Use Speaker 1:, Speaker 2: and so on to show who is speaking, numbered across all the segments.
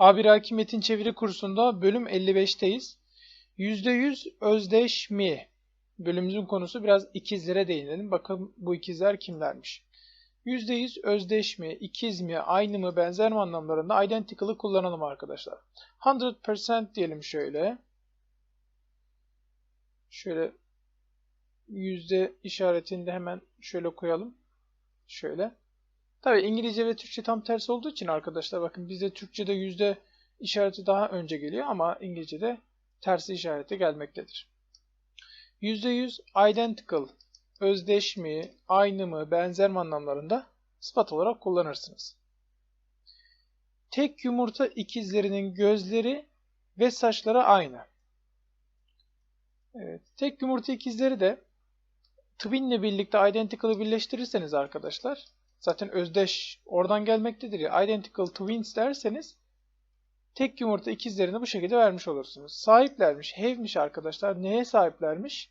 Speaker 1: A1 Hakim Metin Çeviri kursunda bölüm 55'teyiz. %100 özdeşmi. Bölümümüzün konusu biraz ikizlere değinelim. Bakın bu ikizler kimlermiş? %100 özdeşmi, ikiz mi, aynı mı, benzer mi anlamlarında identical'ı kullanalım arkadaşlar. 100% diyelim şöyle. Şöyle yüzde işaretini de hemen şöyle koyalım. Şöyle. Tabii İngilizce ve Türkçe tam tersi olduğu için arkadaşlar bakın bizde Türkçe'de yüzde işareti daha önce geliyor ama İngilizce'de tersi işareti gelmektedir. %100 identical, özdeş mi, aynı mı, benzer mi anlamlarında sıfat olarak kullanırsınız. Tek yumurta ikizlerinin gözleri ve saçları aynı. Evet, tek yumurta ikizleri de twin ile birlikte identical'ı birleştirirseniz arkadaşlar zaten özdeş oradan gelmektedir ya identical twins derseniz tek yumurta ikizlerini bu şekilde vermiş olursunuz. Sahiplermiş, have'miş arkadaşlar. Neye sahiplermiş?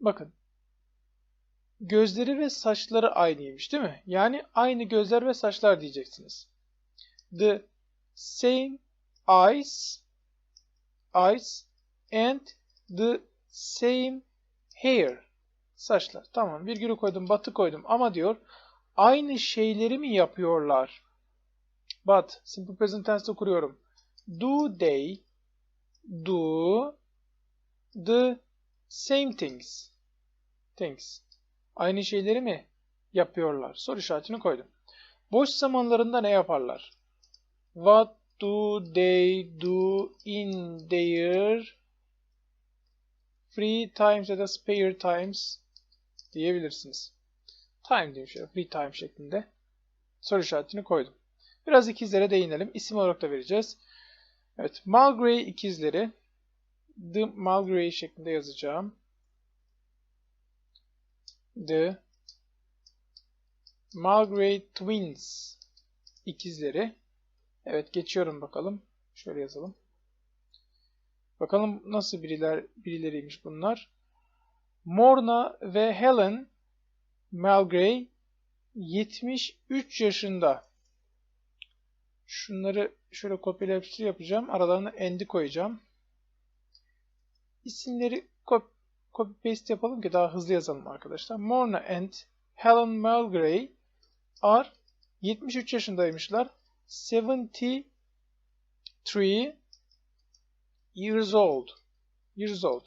Speaker 1: Bakın. Gözleri ve saçları aynıymış değil mi? Yani aynı gözler ve saçlar diyeceksiniz. The same eyes eyes and the same hair. Saçlar. Tamam virgülü koydum, batı koydum ama diyor aynı şeyleri mi yapıyorlar? But simple present tense'de kuruyorum. Do they do the same things? Things. Aynı şeyleri mi yapıyorlar? Soru işaretini koydum. Boş zamanlarında ne yaparlar? What do they do in their free times ya da spare times diyebilirsiniz. Time diyeyim şöyle free time şeklinde. Soru işaretini koydum. Biraz ikizlere değinelim. İsim olarak da vereceğiz. Evet, Mulgray ikizleri. The Mulgray şeklinde yazacağım. The Mulgray Twins ikizleri. Evet, geçiyorum bakalım. Şöyle yazalım. Bakalım nasıl biriler birileriymiş bunlar. Morna ve Helen Mulgray 73 yaşında. Şunları şöyle copy yapacağım. Aralarına end'i koyacağım. İsimleri copy, copy paste yapalım ki daha hızlı yazalım arkadaşlar. Morna and Helen Mulgray are 73 yaşındaymışlar. 73 years old. Years old.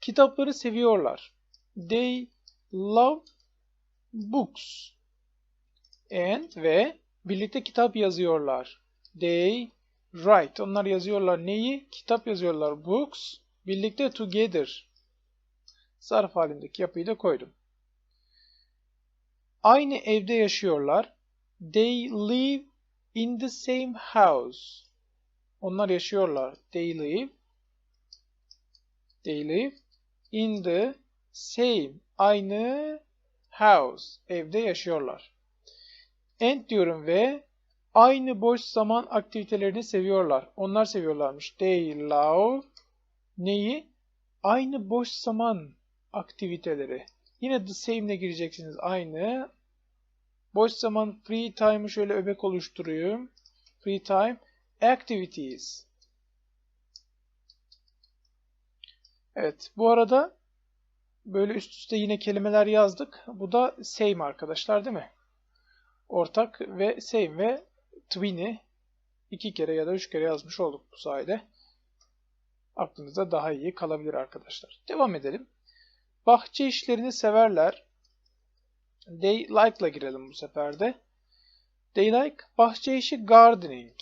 Speaker 1: Kitapları seviyorlar. They love books. And ve birlikte kitap yazıyorlar. They write. Onlar yazıyorlar neyi? Kitap yazıyorlar. Books. Birlikte together. Zarf halindeki yapıyı da koydum. Aynı evde yaşıyorlar. They live in the same house. Onlar yaşıyorlar. They live. They live in the same. Aynı house. Evde yaşıyorlar. And diyorum ve aynı boş zaman aktivitelerini seviyorlar. Onlar seviyorlarmış. They love neyi? Aynı boş zaman aktiviteleri. Yine the same ile gireceksiniz. Aynı. Boş zaman free time'ı şöyle öbek oluşturuyorum. Free time activities. Evet. Bu arada böyle üst üste yine kelimeler yazdık. Bu da same arkadaşlar değil mi? ortak ve same ve twin'i iki kere ya da üç kere yazmış olduk bu sayede. Aklınızda daha iyi kalabilir arkadaşlar. Devam edelim. Bahçe işlerini severler. They like'la girelim bu sefer de. They like bahçe işi gardening.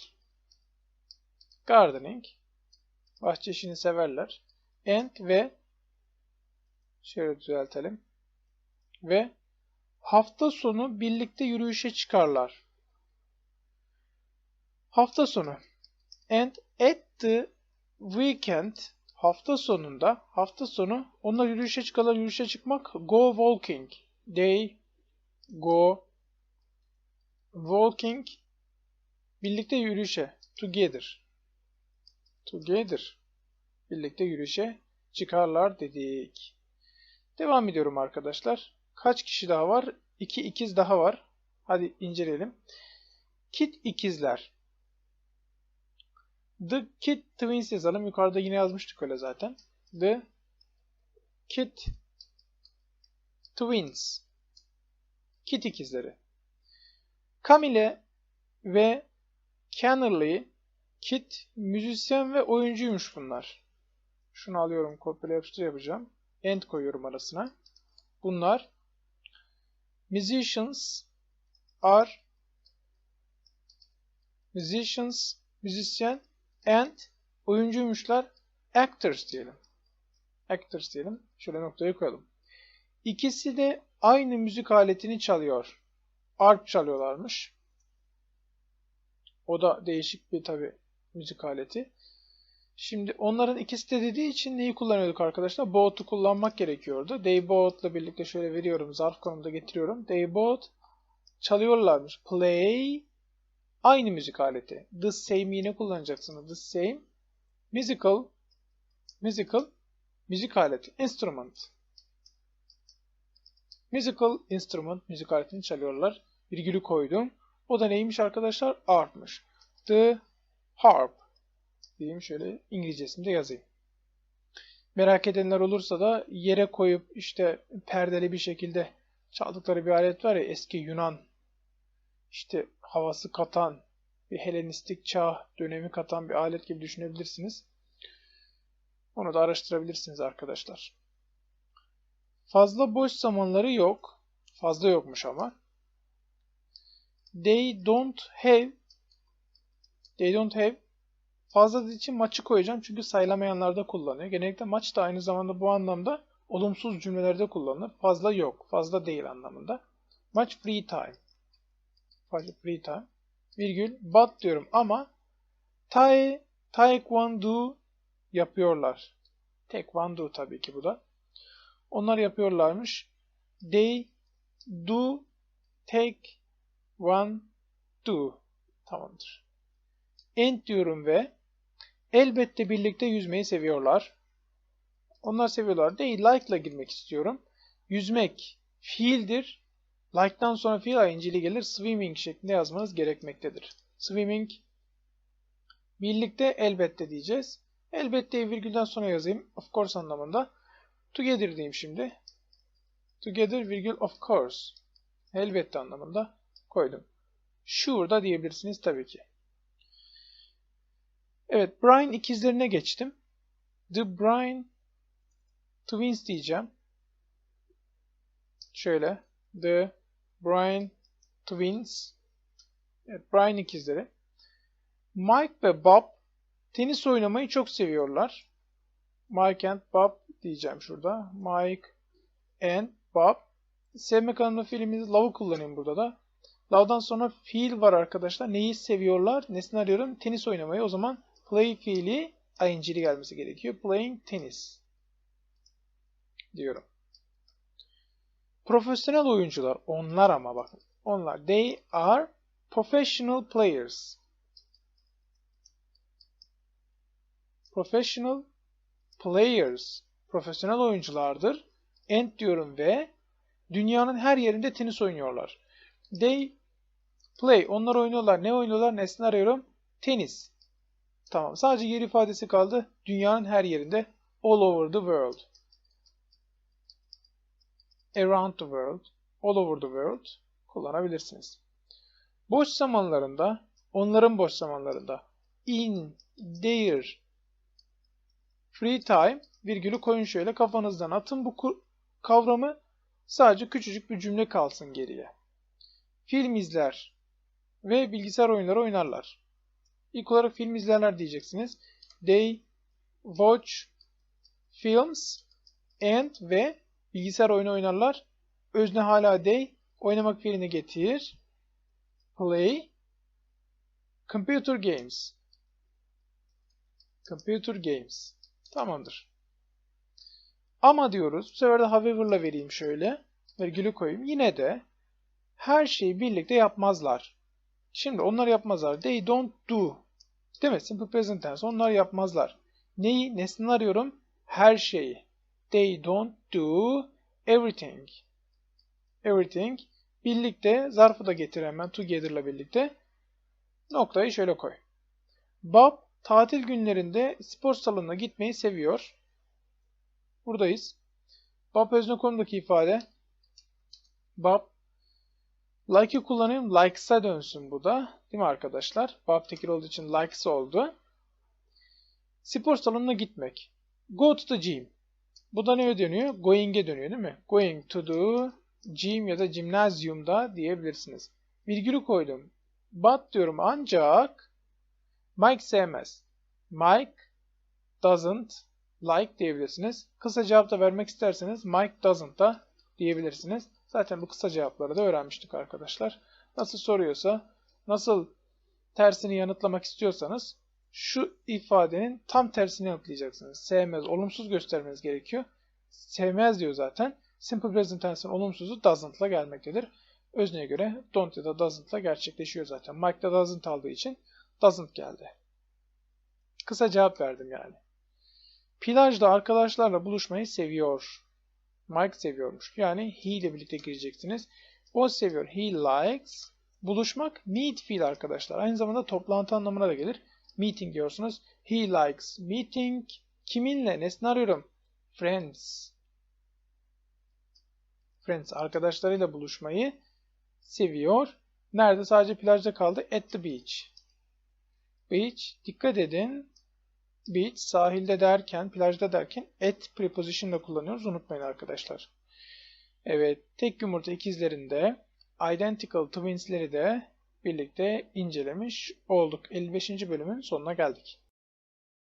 Speaker 1: Gardening. Bahçe işini severler. And ve şöyle düzeltelim. Ve Hafta sonu birlikte yürüyüşe çıkarlar. Hafta sonu. And at the weekend hafta sonunda hafta sonu onlar yürüyüşe çıkarlar. Yürüyüşe çıkmak go walking. They go walking birlikte yürüyüşe together. Together birlikte yürüyüşe çıkarlar dedik. Devam ediyorum arkadaşlar. Kaç kişi daha var? İki ikiz daha var. Hadi inceleyelim. Kit ikizler. The Kit Twins yazalım. Yukarıda yine yazmıştık öyle zaten. The Kit Twins. Kit ikizleri. Camille ve Kennerly Kit müzisyen ve oyuncuymuş bunlar. Şunu alıyorum, kopyala yapıştır yapacağım. End koyuyorum arasına. Bunlar musicians are musicians, müzisyen and oyuncuymuşlar actors diyelim. Actors diyelim. Şöyle noktayı koyalım. İkisi de aynı müzik aletini çalıyor. Arp çalıyorlarmış. O da değişik bir tabi müzik aleti. Şimdi onların ikisi de dediği için neyi kullanıyorduk arkadaşlar? Both'u kullanmak gerekiyordu. They both'la birlikte şöyle veriyorum. Zarf konumda getiriyorum. They both çalıyorlarmış. Play aynı müzik aleti. The same yine kullanacaksınız. The same musical musical müzik aleti. Instrument. Musical instrument müzik aletini çalıyorlar. Virgülü koydum. O da neymiş arkadaşlar? Artmış. The harp diyeyim şöyle İngilizcesinde yazayım. Merak edenler olursa da yere koyup işte perdeli bir şekilde çaldıkları bir alet var ya eski Yunan işte havası katan bir Helenistik çağ dönemi katan bir alet gibi düşünebilirsiniz. Onu da araştırabilirsiniz arkadaşlar. Fazla boş zamanları yok. Fazla yokmuş ama. They don't have They don't have fazla için maçı koyacağım çünkü sayılamayanlarda kullanıyor. Genellikle maç da aynı zamanda bu anlamda olumsuz cümlelerde kullanılır. Fazla yok, fazla değil anlamında. Maç free time. Fazla free time. Virgül but diyorum ama tai, taekwondo yapıyorlar. Taekwondo tabii ki bu da. Onlar yapıyorlarmış. They do take one do. Tamamdır. And diyorum ve elbette birlikte yüzmeyi seviyorlar. Onlar seviyorlar. They like ile girmek istiyorum. Yüzmek fiildir. Like'dan sonra fiil ing'li gelir. Swimming şeklinde yazmanız gerekmektedir. Swimming birlikte elbette diyeceğiz. Elbette virgülden sonra yazayım. Of course anlamında. Together diyeyim şimdi. Together virgül of course. Elbette anlamında koydum. Sure da diyebilirsiniz tabii ki. Evet, Brian ikizlerine geçtim. The Brian Twins diyeceğim. Şöyle. The Brian Twins. Evet, Brian ikizleri. Mike ve Bob tenis oynamayı çok seviyorlar. Mike and Bob diyeceğim şurada. Mike and Bob. Sevme kanunu fiilimizi love'ı kullanayım burada da. Love'dan sonra fiil var arkadaşlar. Neyi seviyorlar? Nesini arıyorum? Tenis oynamayı. O zaman play fiili ing'li gelmesi gerekiyor. Playing tennis diyorum. Profesyonel oyuncular. Onlar ama bakın. Onlar. They are professional players. Professional players. Profesyonel oyunculardır. And diyorum ve dünyanın her yerinde tenis oynuyorlar. They play. Onlar oynuyorlar. Ne oynuyorlar? Nesne arıyorum? Tenis. Tamam. Sadece yer ifadesi kaldı. Dünyanın her yerinde. All over the world. Around the world. All over the world kullanabilirsiniz. Boş zamanlarında, onların boş zamanlarında in their free time virgülü koyun şöyle kafanızdan atın bu kavramı sadece küçücük bir cümle kalsın geriye. Film izler ve bilgisayar oyunları oynarlar. İlk olarak film izlerler diyeceksiniz. They watch films and ve bilgisayar oyunu oynarlar. Özne hala they oynamak fiilini getir. Play computer games. Computer games. Tamamdır. Ama diyoruz. Bu sefer de however'la vereyim şöyle. Virgülü koyayım. Yine de her şeyi birlikte yapmazlar. Şimdi onlar yapmazlar. They don't do. Değil mi? Simple present tense. Onlar yapmazlar. Neyi? Nesnini arıyorum. Her şeyi. They don't do everything. Everything. Birlikte zarfı da getir hemen together'la birlikte. Noktayı şöyle koy. Bob tatil günlerinde spor salonuna gitmeyi seviyor. Buradayız. Bob özne konumdaki ifade. Bob Like'ı kullanayım. Likes'a dönsün bu da. Değil mi arkadaşlar? Bob tekil olduğu için likes oldu. Spor salonuna gitmek. Go to the gym. Bu da neye dönüyor? Going'e dönüyor değil mi? Going to the gym ya da gymnasium'da diyebilirsiniz. Virgülü koydum. But diyorum ancak Mike sevmez. Mike doesn't like diyebilirsiniz. Kısa cevap da vermek isterseniz Mike doesn't da diyebilirsiniz. Zaten bu kısa cevapları da öğrenmiştik arkadaşlar. Nasıl soruyorsa, nasıl tersini yanıtlamak istiyorsanız şu ifadenin tam tersini yanıtlayacaksınız. Sevmez, olumsuz göstermeniz gerekiyor. Sevmez diyor zaten. Simple present tense'in olumsuzu doesn't'la gelmektedir. Özneye göre don't ya da doesn't'la gerçekleşiyor zaten. Mike da doesn't aldığı için doesn't geldi. Kısa cevap verdim yani. Plajda arkadaşlarla buluşmayı seviyor. Mike seviyormuş. Yani he ile birlikte gireceksiniz. O seviyor. He likes. Buluşmak meet fiil arkadaşlar. Aynı zamanda toplantı anlamına da gelir. Meeting diyorsunuz. He likes meeting. Kiminle? Nesne arıyorum. Friends. Friends arkadaşlarıyla buluşmayı seviyor. Nerede? Sadece plajda kaldı. At the beach. Beach. Dikkat edin. Beach sahilde derken, plajda derken at preposition'la kullanıyoruz. Unutmayın arkadaşlar. Evet. Tek yumurta ikizlerinde identical twins'leri de birlikte incelemiş olduk. 55. bölümün sonuna geldik.